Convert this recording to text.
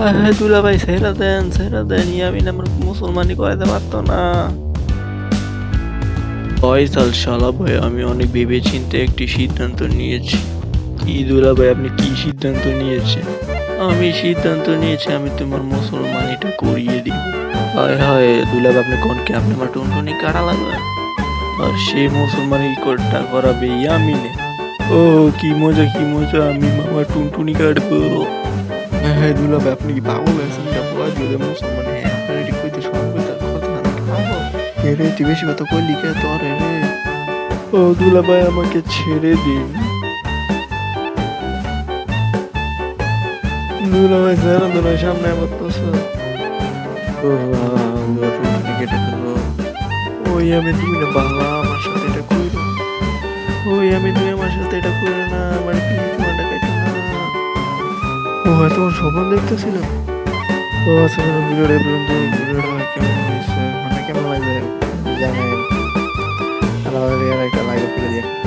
হ্যাঁ দুলা ভাই সেরা দেন সেরা দেন ইয়ামিন আমার মুসলমানি করাতে পারতো না ফয়সাল শালা ভাই আমি অনেক ভেবে চিন্তে একটি সিদ্ধান্ত নিয়েছি। কি দুলা ভাই, আপনি কি সিদ্ধান্ত নিয়েছেন? আমি সিদ্ধান্ত নিয়েছি, আমি তোমার মুসলমানিটা করিয়ে দিব। হায় হায়, দুলা ভাই, আপনি কোনকে আপনি আমার টুনটুনি কাটা লাগবে? আর সেই মুসলমানি কোটটা করাবে ইয়ামিনে। ও, কি মজা কি মজা, আমি মামা টুনটুনি কাটবো। হ্যাঁ হ্যাঁ দুলা ভাই আপনি কি পাগল আছেন এটা বলা দিলে মুসলমান হ্যাঁ। আপনার এটি কইতে সঙ্গে তার কথা না। এ রে তুই বেশি কথা কইলি কে তোর রে। ও দুলা ভাই আমাকে ছেড়ে দিন। দুলা ভাই স্যার দুলা সামনে আমার তো স্যার ও আমি আমার সাথে এটা কইরো। ওই আমি তুমি আমার সাথে এটা করে না আমার প্লিজ তোমারটা কেটে না ও হয়তো ওর স্বপ্ন দেখতেছিলাম ও আচ্ছা ভিডিওটা এই পর্যন্ত ভিডিওটা কেমন হয়েছে? মানে কেমন লাগবে? জানেন। একটা লাইক করে দিয়ে